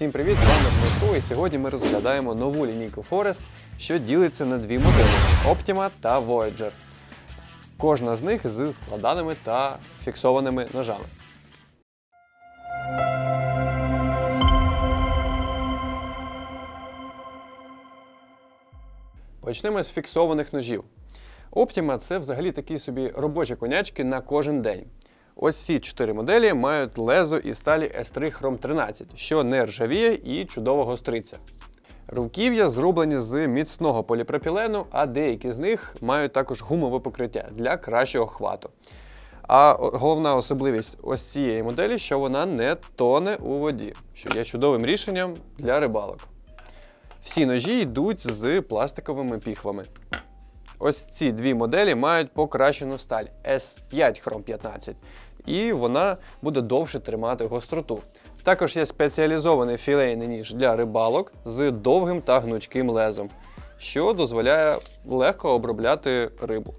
Всім привіт! З вами Дмитро, і сьогодні ми розглядаємо нову лінійку Forest, що ділиться на дві моделі Optima та Voyager. Кожна з них з складаними та фіксованими ножами. Почнемо з фіксованих ножів. Optima це взагалі такі собі робочі конячки на кожен день. Ось ці чотири моделі мають лезо із сталі S3 Chrome 13, що не ржавіє і чудово гостриться. Руків'я зроблені з міцного поліпропілену, а деякі з них мають також гумове покриття для кращого хвату. А головна особливість ось цієї моделі, що вона не тоне у воді, що є чудовим рішенням для рибалок. Всі ножі йдуть з пластиковими піхвами. Ось ці дві моделі мають покращену сталь S5 Chrome 15, і вона буде довше тримати гостроту. Також є спеціалізований філейний ніж для рибалок з довгим та гнучким лезом, що дозволяє легко обробляти рибу.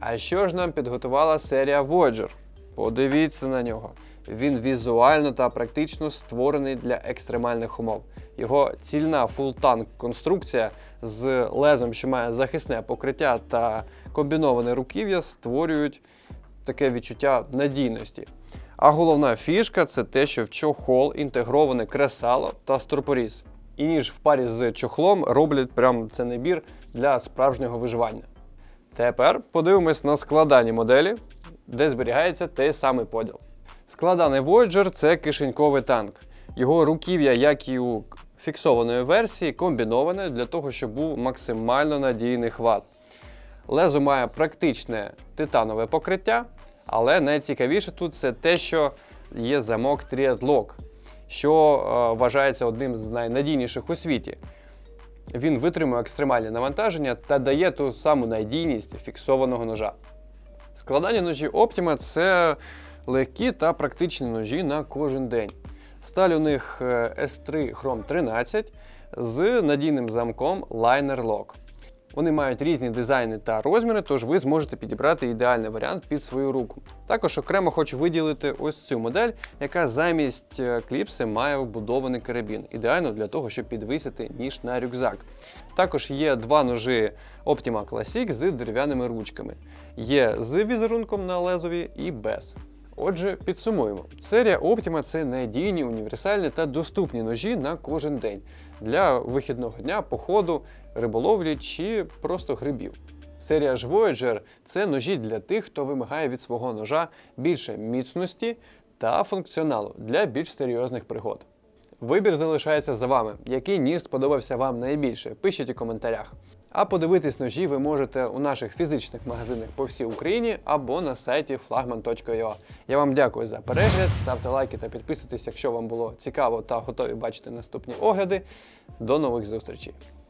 А що ж нам підготувала серія Voyager? Подивіться на нього. Він візуально та практично створений для екстремальних умов. Його цільна фултанк конструкція з лезом, що має захисне покриття та комбіноване руків'я, створюють таке відчуття надійності. А головна фішка це те, що в чохол інтегроване кресало та стропоріз. І ніж в парі з чохлом роблять прям це набір для справжнього виживання. Тепер подивимось на складані моделі, де зберігається той самий поділ. Складаний Voyager це кишеньковий танк. Його руків'я, як і у фіксованої версії, комбіноване для того, щоб був максимально надійний хват. Лезо має практичне титанове покриття, але найцікавіше тут це те, що є замок Triadlock, що е, вважається одним з найнадійніших у світі. Він витримує екстремальні навантаження та дає ту саму надійність фіксованого ножа. Складання ножі Optima це легкі та практичні ножі на кожен день. Сталь у них е, S3 Chrome 13 з надійним замком Liner Lock. Вони мають різні дизайни та розміри, тож ви зможете підібрати ідеальний варіант під свою руку. Також окремо хочу виділити ось цю модель, яка замість е, кліпси має вбудований карабін, ідеально для того, щоб підвисити ніж на рюкзак. Також є два ножи Optima Classic з дерев'яними ручками. Є з візерунком на лезові і без. Отже, підсумуємо. Серія Optima це надійні, універсальні та доступні ножі на кожен день для вихідного дня, походу, риболовлі чи просто грибів. Серія ж Voyager це ножі для тих, хто вимагає від свого ножа більше міцності та функціоналу для більш серйозних пригод. Вибір залишається за вами. Який ніж сподобався вам найбільше? Пишіть у коментарях. А подивитись ножі ви можете у наших фізичних магазинах по всій Україні або на сайті flagman.ua. Я вам дякую за перегляд, ставте лайки та підписуйтесь, якщо вам було цікаво та готові бачити наступні огляди. До нових зустрічей!